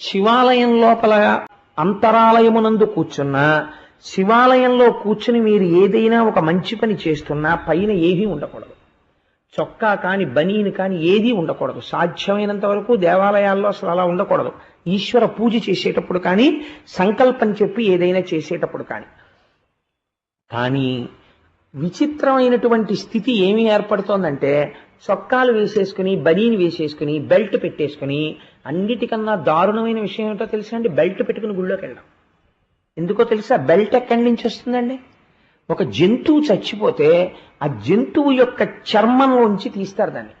శివాలయం లోపల అంతరాలయమునందు కూర్చున్నా శివాలయంలో కూర్చుని మీరు ఏదైనా ఒక మంచి పని చేస్తున్నా పైన ఏమీ ఉండకూడదు. చొక్కా కాని బనీని కాని ఏదీ ఉండకూడదు. సాధ్యమైనంత వరకు దేవాలయాల్లో అసలు అలా ఉండకూడదు. ఈశ్వర పూజ చేసేటప్పుడు కానీ సంకల్పం చెప్పి ఏదైనా చేసేటప్పుడు కానీ. కానీ విచిత్రమైనటువంటి స్థితి ఏమి ఏర్పడుతోందంటే చొక్కాలు వేసేసుకుని బనీని వేసేసుకుని బెల్ట్ పెట్టేసుకుని అన్నిటికన్నా దారుణమైన విషయం ఏమిటో తెలుసా అండి? బెల్ట్ పెట్టుకుని గుళ్ళోకి వెళ్ళడం. ఎందుకో తెలుసా? బెల్ట్ ఎక్కడి నుంచి వస్తుందండి? ఒక జంతువు చచ్చిపోతే ఆ జంతువు యొక్క చర్మంలోంచి తీస్తారు దాన్ని.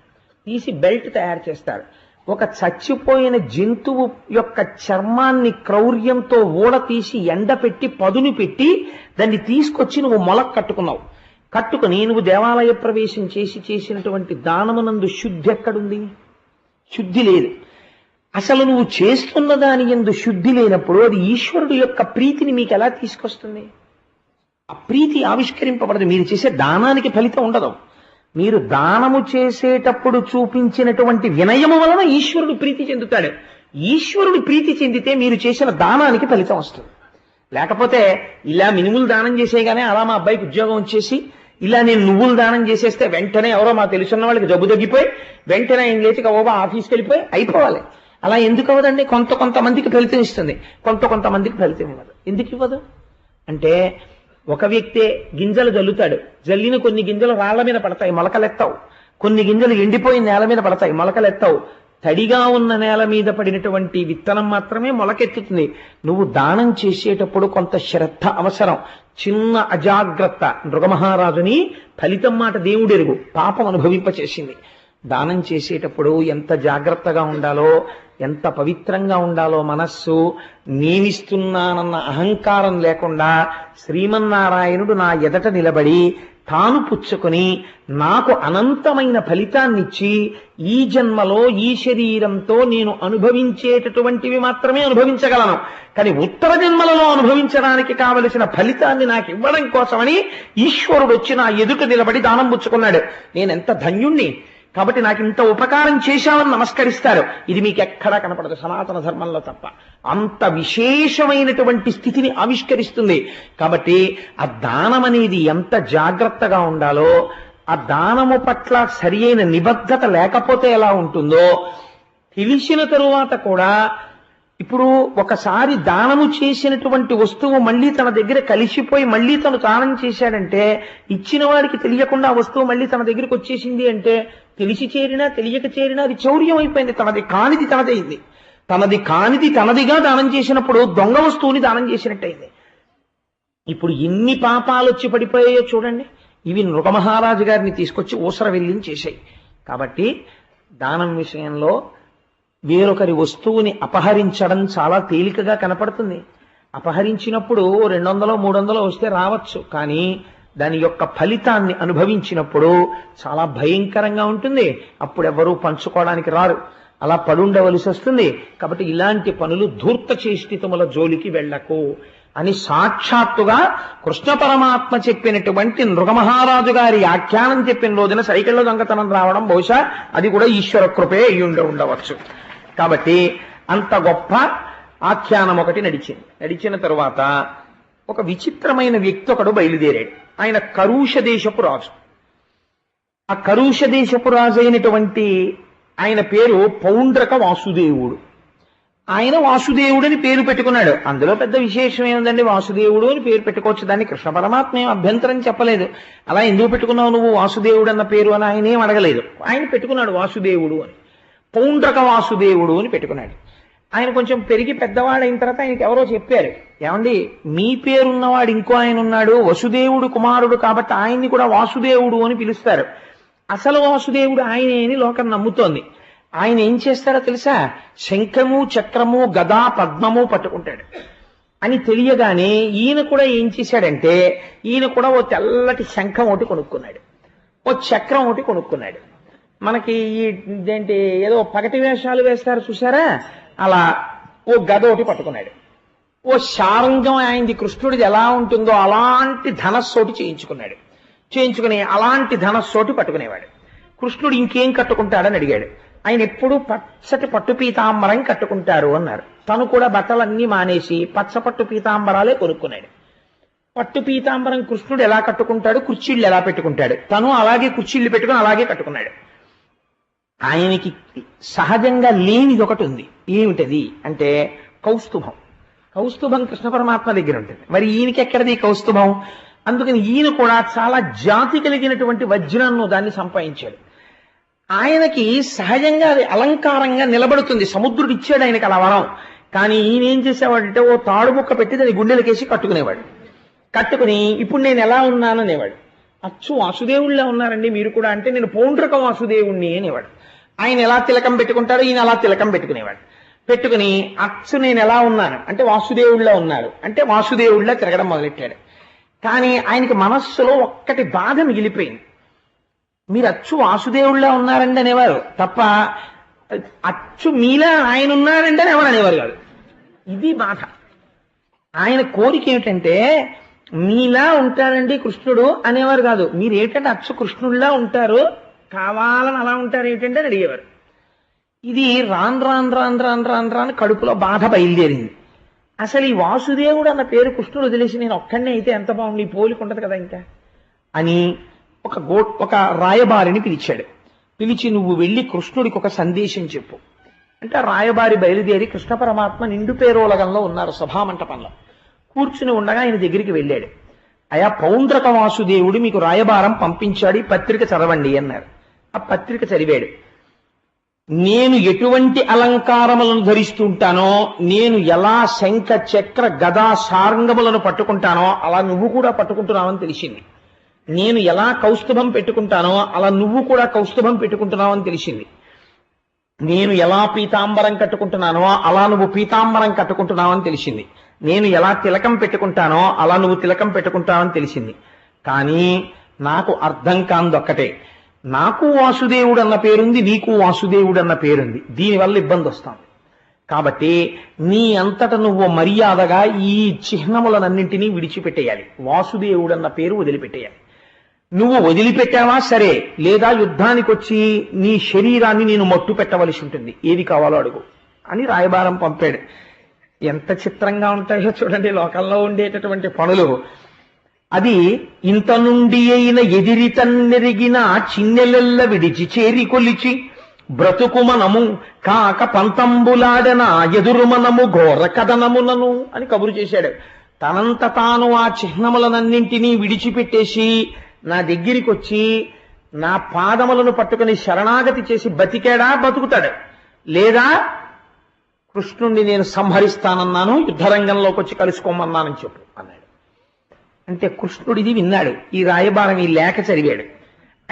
తీసి బెల్ట్ తయారు చేస్తారు. ఒక చచ్చిపోయిన జంతువు యొక్క చర్మాన్ని క్రౌర్యంతో ఊడ తీసి ఎండపెట్టి పదును పెట్టి దాన్ని తీసుకొచ్చి నువ్వు మొలక కట్టుకున్నావు. కట్టుకుని నువ్వు దేవాలయ ప్రవేశం చేసి చేసినటువంటి దానమునందు శుద్ధి ఎక్కడుంది? శుద్ధి లేదు. అసలు నువ్వు చేస్తున్న దాని ఎందు శుద్ధి లేనప్పుడు అది ఈశ్వరుడు యొక్క ప్రీతిని మీకు ఎలా తీసుకొస్తుంది? ఆ ప్రీతి ఆవిష్కరింపబడదు. మీరు చేసే దానానికి ఫలితం ఉండదు. మీరు దానము చేసేటప్పుడు చూపించినటువంటి వినయము వలన ఈశ్వరుడు ప్రీతి చెందుతాడు. ఈశ్వరుడు ప్రీతి చెందితే మీరు చేసిన దానానికి ఫలితం వస్తుంది. లేకపోతే ఇలా మినుములు దానం చేసేగానే అలా మా అబ్బాయికి ఉద్యోగం వచ్చేసి ఇలా నేను నువ్వులు దానం చేసేస్తే వెంటనే ఎవరో మా తెలుసున్న వాళ్ళకి జబ్బు తగ్గిపోయి వెంటనే ఆయన లేచి ఓబా ఆఫీస్కి వెళ్ళిపోయి అయిపోవాలి. అలా ఎందుకు అవ్వదండి? కొంత కొంతమందికి ఫలితం ఇస్తుంది. కొంత కొంతమందికి ఫలితం ఇవ్వదు. ఎందుకు ఇవ్వదు? అంటే ఒక వ్యక్తే గింజలు జల్లుతాడు. జల్లిన కొన్ని గింజలు రాళ్ళ మీద పడతాయి మొలకలెత్తావు. కొన్ని గింజలు ఎండిపోయిన నేల మీద పడతాయి మొలకలెత్తావు. తడిగా ఉన్న నేల మీద పడినటువంటి విత్తనం మాత్రమే మొలకెత్తుతుంది. నువ్వు దానం చేసేటప్పుడు కొంత శ్రద్ధ అవసరం. చిన్న అజాగ్రత్త. నృగమహారాజుని ఫలితం మాట దేవుడెరుగు. పాపం అనుభవింపచేసింది. దానం చేసేటప్పుడు ఎంత జాగ్రత్తగా ఉండాలో ఎంత పవిత్రంగా ఉండాలో మనస్సు నేనిస్తున్నానన్న అహంకారం లేకుండా శ్రీమన్నారాయణుడు నా ఎదట నిలబడి తాను పుచ్చుకొని నాకు అనంతమైన ఫలితాన్నిచ్చి ఈ జన్మలో ఈ శరీరంతో నేను అనుభవించేటటువంటివి మాత్రమే అనుభవించగలను. కానీ ఉత్తర జన్మలలో అనుభవించడానికి కావలసిన ఫలితాన్ని నాకు ఇవ్వడం కోసమని ఈశ్వరుడు వచ్చి నా ఎదుట నిలబడి దానం పుచ్చుకున్నాడు. నేనెంత ధన్యుణ్ణి? కాబట్టి నాకు ఇంత ఉపకారం చేశామని నమస్కరిస్తారు. ఇది మీకు ఎక్కడా కనపడదు. సనాతన ధర్మంలో తప్ప. అంత విశేషమైనటువంటి స్థితిని ఆవిష్కరిస్తుంది. కాబట్టి ఆ దానం అనేది ఎంత జాగ్రత్తగా ఉండాలో ఆ దానము పట్ల సరి అయిన నిబద్ధత లేకపోతే ఎలా ఉంటుందో తెలిసిన తరువాత కూడా ఇప్పుడు ఒకసారి దానము చేసినటువంటి వస్తువు మళ్ళీ తన దగ్గర కలిసిపోయి మళ్ళీ తను దానం చేశాడంటే ఇచ్చిన వాడికి తెలియకుండా ఆ వస్తువు మళ్ళీ తన దగ్గరికి వచ్చేసింది అంటే తెలిసి చేరినా తెలియక చేరినా అది చౌర్యం అయిపోయింది తనది కానిది తనదైంది. తనది కానిది తనదిగా దానం చేసినప్పుడు దొంగ వస్తువుని దానం చేసినట్టయింది. ఇప్పుడు ఎన్ని పాపాలు వచ్చి పడిపోయాయో చూడండి. ఇవి నృగమహారాజు గారిని తీసుకొచ్చి ఊసర వెళ్ళిని చేశాయి. కాబట్టి దానం విషయంలో వేరొకరి వస్తువుని అపహరించడం చాలా తేలికగా కనపడుతుంది. అపహరించినప్పుడు రెండు వందలో మూడు వందలో వస్తే రావచ్చు. కానీ దాని యొక్క ఫలితాన్ని అనుభవించినప్పుడు చాలా భయంకరంగా ఉంటుంది. అప్పుడు ఎవరూ పంచుకోవడానికి రారు. అలా పడుండవలసి వస్తుంది. కాబట్టి ఇలాంటి పనులు ధూర్త చేష్టితముల జోలికి వెళ్ళకు. అని సాక్షాత్తుగా కృష్ణ పరమాత్మ చెప్పినటువంటి నృగమహారాజు గారి ఆఖ్యానం చెప్పిన రోజున సైకిళ్ళ దొంగతనం రావడం బహుశా అది కూడా ఈశ్వర కృపే అయ్యుండ ఉండ ఉండవచ్చు. కాబట్టి అంత గొప్ప ఆఖ్యానం ఒకటి నడిచింది. నడిచిన తరువాత ఒక విచిత్రమైన వ్యక్తి ఒకడు బయలుదేరాడు. ఆయన కరుష దేశపు రాజు. ఆ కరుష దేశపు రాజు అయినటువంటి ఆయన పేరు పౌండ్రక వాసుదేవుడు. ఆయన వాసుదేవుడు అని పేరు పెట్టుకున్నాడు. అందులో పెద్ద విశేషం ఏముందండి? వాసుదేవుడు అని పేరు పెట్టుకోవచ్చు. దాన్ని కృష్ణ పరమాత్మ ఏం అభ్యంతరం చెప్పలేదు. అలా ఎందుకు పెట్టుకున్నావు నువ్వు వాసుదేవుడు అన్న పేరు అని ఆయన ఏం అడగలేదు. ఆయన పెట్టుకున్నాడు వాసుదేవుడు అని. పౌండ్రక వాసుదేవుడు అని పెట్టుకున్నాడు. ఆయన కొంచెం పెరిగి పెద్దవాడు అయిన తర్వాత ఆయనకి ఎవరో చెప్పారు. ఏమండి? మీ పేరున్నవాడు ఇంకో ఆయన ఉన్నాడు. వసుదేవుడు కుమారుడు కాబట్టి ఆయన్ని కూడా వాసుదేవుడు అని పిలుస్తారు. అసలు వాసుదేవుడు ఆయనే అని లోకం నమ్ముతోంది. ఆయన ఏం చేస్తాడో తెలుసా? శంఖము చక్రము గదా పద్మము పట్టుకుంటాడు. అని తెలియగానే ఈయన కూడా ఏం చేశాడంటే ఈయన కూడా ఓ తెల్లటి శంఖం ఒకటి కొనుక్కున్నాడు. ఓ చక్రం ఒకటి కొనుక్కున్నాడు. మనకి ఈ ఏంటి ఏదో పగటి వేషాలు వేస్తారు చూసారా అలా ఓ గద ఒకటి పట్టుకున్నాడు. ఓ శారంగం ఆయనది కృష్ణుడిది ఎలా ఉంటుందో అలాంటి ధనస్సు ఒకటి చేయించుకున్నాడు. చేయించుకుని అలాంటి ధనస్సోటి పట్టుకునేవాడు. కృష్ణుడు ఇంకేం కట్టుకుంటాడని అడిగాడు. ఆయన ఎప్పుడు పచ్చటి పట్టు పీతాంబరం కట్టుకుంటారు అన్నారు. తను కూడా బట్టలన్నీ మానేసి పచ్చ పట్టు పీతాంబరాలే కొనుక్కున్నాడు. పట్టు పీతాంబరం కృష్ణుడు ఎలా కట్టుకుంటాడు? కుర్చీళ్ళు ఎలా పెట్టుకుంటాడు? తను అలాగే కుర్చీళ్ళు పెట్టుకుని అలాగే కట్టుకున్నాడు. ఆయనకి సహజంగా లేనిది ఒకటి ఉంది. ఏమిటది అంటే కౌస్తుభం. కౌస్తుభం కృష్ణ పరమాత్మ దగ్గర ఉంటుంది. మరి ఈయనకి ఎక్కడది కౌస్తుభం? అందుకని ఈయన కూడా చాలా జాతి కలిగినటువంటి వజ్రాన్ని దాన్ని సంపాదించాడు. ఆయనకి సహజంగా అది అలంకారంగా నిలబడుతుంది. సముద్రుడు ఇచ్చాడు ఆయనకి అలా వరం. కానీ ఈయన ఏం చేసేవాడంటే ఓ తాడు ముక్క పెట్టి దాని గుండెలకేసి కట్టుకునేవాడు. కట్టుకుని ఇప్పుడు నేను ఎలా ఉన్నాను అనేవాడు. అచ్చు వాసుదేవుళ్ళే ఉన్నారండి మీరు కూడా అంటే నేను పౌండ్రక వాసుదేవుణ్ణి అనేవాడు. ఆయన ఎలా తిలకం పెట్టుకుంటారో ఈయన అలా తిలకం పెట్టుకునేవాడు. పెట్టుకుని అచ్చు నేను ఎలా ఉన్నాను? అంటే వాసుదేవుళ్ళ ఉన్నారు. అంటే వాసుదేవుళ్ళ తిరగడం మొదలెట్టాడు. కానీ ఆయనకి మనస్సులో ఒక్కటి బాధ మిగిలిపోయింది. మీరు అచ్చు వాసుదేవుళ్ళ ఉన్నారండి అనేవారు. తప్ప అచ్చు మీలా ఆయన ఉన్నారండి అని ఎవరు అనేవారు కాదు. ఇది బాధ. ఆయన కోరిక ఏమిటంటే మీలా ఉంటారండి కృష్ణుడు అనేవారు కాదు. మీరు ఏంటంటే అచ్చు కృష్ణుడిలా ఉంటారు కావాలని అలా ఉంటారు ఏంటంటే అని అడిగేవారు. ఇది రాన్ రాన్ రాన్ రాన్ రాన్ రాన్ కడుపులో బాధ బయలుదేరింది. అసలు ఈ వాసుదేవుడు అన్న పేరు కృష్ణుడు వదిలేసి నేను ఒక్కడనే అయితే ఎంత బాగుంది ఈ పోలిక ఉండదు కదా ఇంకా? అని ఒక గో ఒక రాయబారిని పిలిచాడు. పిలిచి నువ్వు వెళ్ళి కృష్ణుడికి ఒక సందేశం చెప్పు. అంటే రాయబారి బయలుదేరి కృష్ణ పరమాత్మ నిండు పేరోలగంలో ఉన్నారు సభామంటపంలో కూర్చుని ఉండగా ఆయన దగ్గరికి వెళ్ళాడు. అయా పౌండ్రక వాసుదేవుడు మీకు రాయబారం పంపించాడు ఈ పత్రిక చదవండి అన్నారు. ఆ పత్రిక చదివాడు. నేను ఎటువంటి అలంకారములను ధరిస్తుంటానో నేను ఎలా శంఖ చక్ర గదా సారంగములను పట్టుకుంటానో అలా నువ్వు కూడా పట్టుకుంటున్నావని తెలిసింది. నేను ఎలా కౌస్తుభం పెట్టుకుంటానో అలా నువ్వు కూడా కౌస్తుభం పెట్టుకుంటున్నావని తెలిసింది. నేను ఎలా పీతాంబరం కట్టుకుంటున్నానో అలా నువ్వు పీతాంబరం కట్టుకుంటున్నావని తెలిసింది. నేను ఎలా తిలకం పెట్టుకుంటానో అలా నువ్వు తిలకం పెట్టుకుంటావని తెలిసింది. కానీ నాకు అర్థం కాందొక్కటే. నాకు వాసుదేవుడు అన్న పేరుంది నీకు వాసుదేవుడు అన్న పేరుంది. దీనివల్ల ఇబ్బంది వస్తాం కాబట్టి నీ అంతట నువ్వు మర్యాదగా ఈ చిహ్నములనన్నింటినీ విడిచిపెట్టేయాలి. వాసుదేవుడు అన్న పేరు వదిలిపెట్టేయాలి. నువ్వు వదిలిపెట్టావా? సరే. లేదా యుద్ధానికి వచ్చి నీ శరీరాన్ని నేను మట్టు పెట్టవలసి ఉంటుంది. ఏది కావాలో అడుగు. అని రాయబారం పంపాడు. ఎంత చిత్రంగా ఉంటాయో చూడండి. లోకంలో ఉండేటటువంటి పనులు. అది ఇంత నుండి అయిన ఎదిరితన్నెరిగిన చిన్నెలెల్ల విడిచి చేరి కొలిచి బ్రతుకుమనము కాక పంతంబులాడన ఎదురుమనము ఘోర కథనమునను అని కబురు చేశాడు. తనంత తాను ఆ చిహ్నములనన్నింటినీ విడిచిపెట్టేసి నా దగ్గరికి వచ్చి నా పాదములను పట్టుకుని శరణాగతి చేసి బతికాడా బతుకుతాడు. లేదా కృష్ణుణ్ణి నేను సంహరిస్తానన్నాను యుద్ధరంగంలోకి వచ్చి కలుసుకోమన్నానని చెప్పు. అంటే కృష్ణుడిది విన్నాడు. ఈ రాయబారం ఈ లేఖ చదివాడు.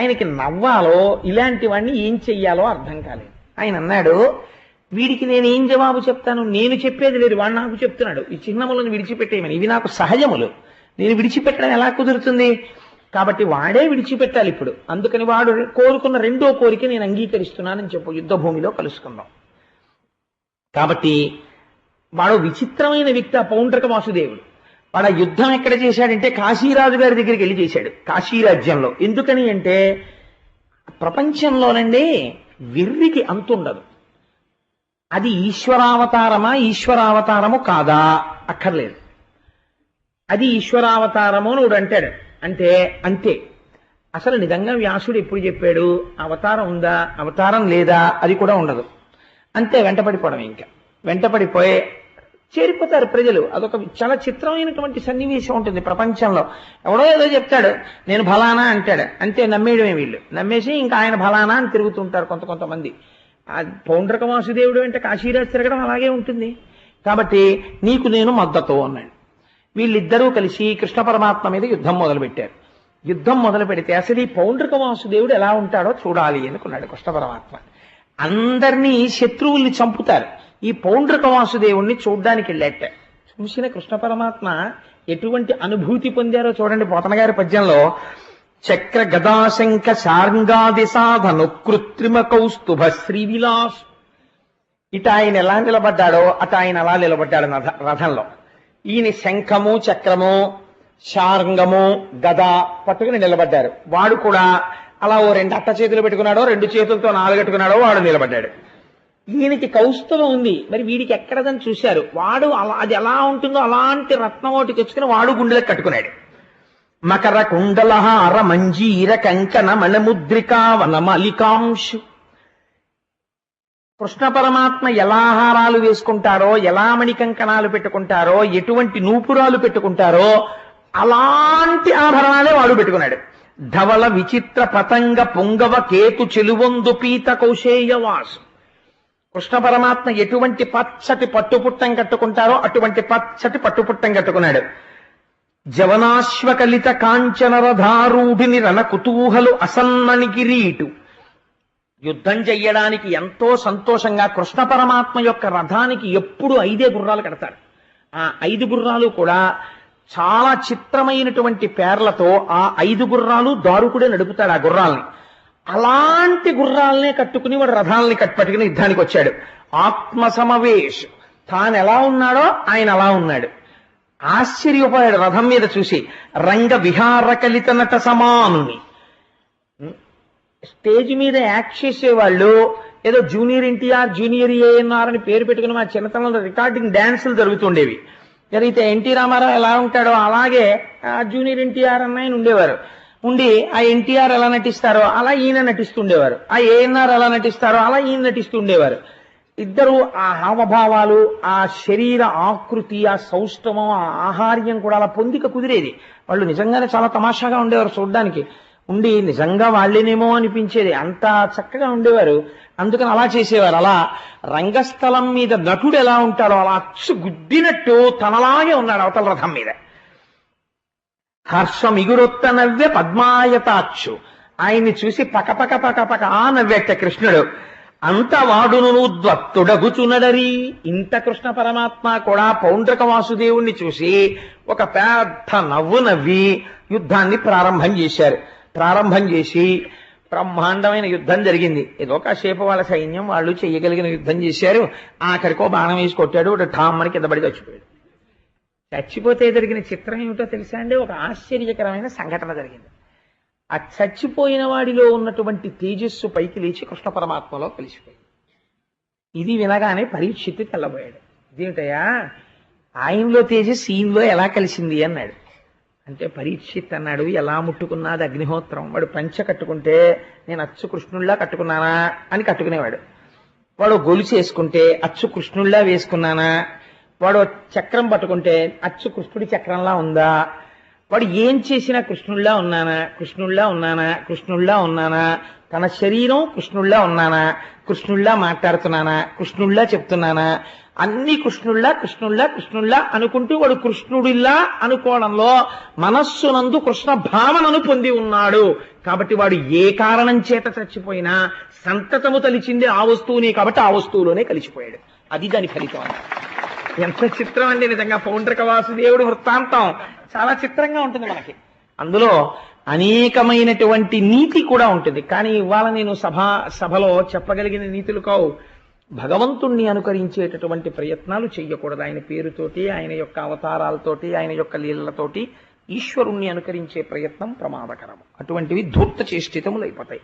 ఆయనకి నవ్వాలో ఇలాంటివన్నీ ఏం చెయ్యాలో అర్థం కాలేదు. ఆయన అన్నాడు వీడికి నేను ఏం జవాబు చెప్తాను? నేను చెప్పేది లేదు. వాడు నాకు చెప్తున్నాడు. ఈ చిహ్నములను విడిచిపెట్టేయమని. ఇవి నాకు సహజములు. నేను విడిచిపెట్టడం ఎలా కుదురుతుంది? కాబట్టి వాడే విడిచిపెట్టాలి ఇప్పుడు. అందుకని వాడు కోరుకున్న రెండో కోరిక నేను అంగీకరిస్తున్నానని చెప్పు. యుద్ధ భూమిలో కలుసుకుందాం. కాబట్టి వాడు విచిత్రమైన వ్యక్తి ఆ పౌండ్రక వాసుదేవుడు. వాడు యుద్ధం ఎక్కడ చేశాడంటే కాశీరాజు గారి దగ్గరికి వెళ్ళి చేశాడు కాశీరాజ్యంలో. ఎందుకని అంటే ప్రపంచంలోనండి వెర్రికి అంతుండదు అది ఈశ్వరావతారమా ఈశ్వరావతారము కాదా? అక్కర్లేదు. అది ఈశ్వరావతారము అని అంటాడు. అంటే అంతే. అసలు నిజంగా వ్యాసుడు ఎప్పుడు చెప్పాడు అవతారం ఉందా అవతారం లేదా అది కూడా ఉండదు. అంతే వెంటపడిపోవడం ఇంకా. వెంటపడిపోయి చేరిపోతారు ప్రజలు. అదొక చాలా చిత్రమైనటువంటి సన్నివేశం ఉంటుంది ప్రపంచంలో. ఎవడో ఏదో చెప్తాడు నేను ఫలానా అంటాడు. అంతే నమ్మేయడమే వీళ్ళు. నమ్మేసి ఇంకా ఆయన ఫలానా అని తిరుగుతుంటారు కొంత కొంతమంది. ఆ పౌండ్రక వాసుదేవుడు అంటే కాశీరాజు తిరగడం అలాగే ఉంటుంది. కాబట్టి నీకు నేను మద్దతు అన్నాడు. వీళ్ళిద్దరూ కలిసి కృష్ణ పరమాత్మ మీద యుద్ధం మొదలుపెట్టారు. యుద్ధం మొదలు పెడితే అసలు ఈ పౌండ్రక వాసుదేవుడు ఎలా ఉంటాడో చూడాలి అనుకున్నాడు కృష్ణ పరమాత్మ. అందరినీ శత్రువుల్ని చంపుతారు. ఈ పౌండ్రక వాసుదేవుణ్ణి చూడ్డానికి వెళ్ళాట. చూసిన కృష్ణ పరమాత్మ ఎటువంటి అనుభూతి పొందారో చూడండి పోతనగారి పద్యంలో. చక్ర గదాశంక శార్ంగాది సాధను కృత్రిమ కౌస్తుభ శ్రీవిలాస్. ఇటు ఆయన ఎలా నిలబడ్డాడో అటు ఆయన అలా నిలబడ్డాడు రథ- రథంలో. ఈయన శంఖము చక్రము శార్ంగము గద పట్టుకుని నిలబడ్డారు. వాడు కూడా అలా ఓ రెండు అట్ట చేతులు పెట్టుకున్నాడో రెండు చేతులతో నాలుగట్టుకున్నాడో వాడు నిలబడ్డాడు. ఈయనకి కౌస్తవం ఉంది. మరి వీడికి ఎక్కడదని చూశారు. వాడు అలా అది ఎలా ఉంటుందో అలాంటి రత్నం ఒకటి తెచ్చుకుని వాడు గుండెలకు కట్టుకున్నాడు. మకర కుండలహార మంజీర కంకణ మణముద్రికా వనమలికాంశు కృష్ణ పరమాత్మ ఎలా హారాలు వేసుకుంటారో ఎలా మణికంకణాలు పెట్టుకుంటారో ఎటువంటి నూపురాలు పెట్టుకుంటారో అలాంటి ఆభరణాలే వాడు పెట్టుకున్నాడు. ధవల విచిత్ర పతంగ పొంగవ కేతు చెలువొందు పీత కౌశేయవాసు కృష్ణ పరమాత్మ ఎటువంటి పచ్చటి పట్టుపుట్టం కట్టుకుంటారో అటువంటి పచ్చటి పట్టుపుట్టం కట్టుకున్నాడు. జవనాశ్వకలిత కాంచనరధారూఢిని రణ కుతూహలు అసన్నని కిరీటు. యుద్ధం చెయ్యడానికి ఎంతో సంతోషంగా కృష్ణ పరమాత్మ యొక్క రథానికి ఎప్పుడు ఐదే గుర్రాలు కడతారు. ఆ ఐదు గుర్రాలు కూడా చాలా చిత్రమైనటువంటి పేర్లతో ఆ ఐదు గుర్రాలు దారుకుడే నడుపుతాడు ఆ గుర్రాల్ని. అలాంటి గుర్రాలనే కట్టుకుని వాడు రథాలని కట్టుపట్టుకుని యుద్ధానికి వచ్చాడు. ఆత్మ సమవేశ్ తాను ఎలా ఉన్నాడో ఆయన అలా ఉన్నాడు. ఆశ్చర్యపోయాడు రథం మీద చూసి. రంగ విహార కలిత నట సమానుని. స్టేజ్ మీద యాక్ట్ చేసేవాళ్ళు ఏదో జూనియర్ ఎన్టీఆర్ జూనియర్ ఏఎన్ఆర్ అని పేరు పెట్టుకుని మా చిన్నతనంలో రికార్డింగ్ డాన్సులు జరుగుతుండేవి జరిగితే ఎన్టీ రామారావు ఎలా ఉంటాడో అలాగే ఆ జూనియర్ ఎన్టీఆర్ అన్న ఆయన ఉండేవారు. ఉండి ఆ ఎన్టీఆర్ ఎలా నటిస్తారో అలా ఈయన నటిస్తుండేవారు. ఆ ఏఎన్ఆర్ ఎలా నటిస్తారో అలా ఈయన నటిస్తుండేవారు. ఇద్దరు ఆ హావభావాలు ఆ శరీర ఆకృతి ఆ సౌష్ఠవం ఆ ఆహార్యం కూడా అలా పొందిక కుదిరేది. వాళ్ళు నిజంగానే చాలా తమాషాగా ఉండేవారు చూడడానికి. ఉండి నిజంగా వాళ్ళేనేమో అనిపించేది. అంత చక్కగా ఉండేవారు. అందుకని అలా చేసేవారు. అలా రంగస్థలం మీద నటుడు ఎలా ఉంటాడో అలా అచ్చు గుద్దినట్టు తనలాగే ఉన్నాడు అవతల రథం మీద. హర్షమిగురొత్త నవ్వె పద్మాయతాక్షు. ఆయన్ని చూసి పకపక పకపక ఆ నవ్వేట కృష్ణుడు అంత వాడును ద్వత్తుడగుచునడరి. ఇంత కృష్ణ పరమాత్మ కూడా పౌండ్రక వాసుదేవుణ్ణి చూసి ఒక పెద్ద నవ్వు నవ్వి యుద్ధాన్ని ప్రారంభం చేశారు. ప్రారంభం చేసి బ్రహ్మాండమైన యుద్ధం జరిగింది. ఏదో కాసేపు వాళ్ళ సైన్యం వాళ్ళు చేయగలిగిన యుద్ధం చేశారు. ఆఖరికో బాణం వేసి కొట్టాడు. ఠామ్మని కింద పడి చచ్చిపోయాడు. చచ్చిపోతే జరిగిన చిత్రం ఏమిటో తెలుసా అండి? ఒక ఆశ్చర్యకరమైన సంఘటన జరిగింది. ఆ చచ్చిపోయిన వాడిలో ఉన్నటువంటి తేజస్సు పైకి లేచి కృష్ణ పరమాత్మలో కలిసిపోయింది. ఇది వినగానే పరీక్షిత్తు తెల్లబోయాడు. ఇదేమిటయా ఆయనలో తేజస్సు ఈయనలో ఎలా కలిసింది అన్నాడు. అంటే పరీక్షిత్ అన్నాడు ఎలా ముట్టుకున్నది అగ్నిహోత్రం? వాడు పంచ కట్టుకుంటే నేను అచ్చు కృష్ణుల్లా కట్టుకున్నానా అని కట్టుకునేవాడు. వాడు గొలుసు వేసుకుంటే అచ్చు కృష్ణుల్లా వేసుకున్నానా? వాడు చక్రం పట్టుకుంటే అచ్చు కృష్ణుడి చక్రంలా ఉందా? వాడు ఏం చేసినా కృష్ణుల్లా ఉన్నానా? కృష్ణుల్లా ఉన్నానా? కృష్ణుల్లా ఉన్నానా? తన శరీరం కృష్ణుల్లా ఉన్నానా? కృష్ణుల్లా మాట్లాడుతున్నానా? కృష్ణుల్లా చెప్తున్నానా? అన్ని కృష్ణుల్లా కృష్ణుల్లా కృష్ణుల్లా అనుకుంటూ వాడు కృష్ణుడిలా అనుకోవడంలో మనస్సునందు కృష్ణ భావనను పొంది ఉన్నాడు. కాబట్టి వాడు ఏ కారణం చేత చచ్చిపోయినా సంతతము తలిచింది ఆ వస్తువునే కాబట్టి ఆ వస్తువులోనే కలిసిపోయాడు. అది దాని ఫలితం అన్నమాట. ఎంత చిత్రం అండి నిజంగా పౌండ్రిక వాసుదేవుడు వృత్తాంతం. చాలా చిత్రంగా ఉంటుంది మనకి. అందులో అనేకమైనటువంటి నీతి కూడా ఉంటుంది. కానీ ఇవాళ నేను సభ సభలో చెప్పగలిగిన నీతులు కావు. భగవంతుణ్ణి అనుకరించేటటువంటి ప్రయత్నాలు చెయ్యకూడదు. ఆయన పేరుతోటి ఆయన యొక్క అవతారాలతోటి ఆయన యొక్క లీలలతోటి ఈశ్వరుణ్ణి అనుకరించే ప్రయత్నం ప్రమాదకరం. అటువంటివి ధూర్త చేష్టితములు అయిపోతాయి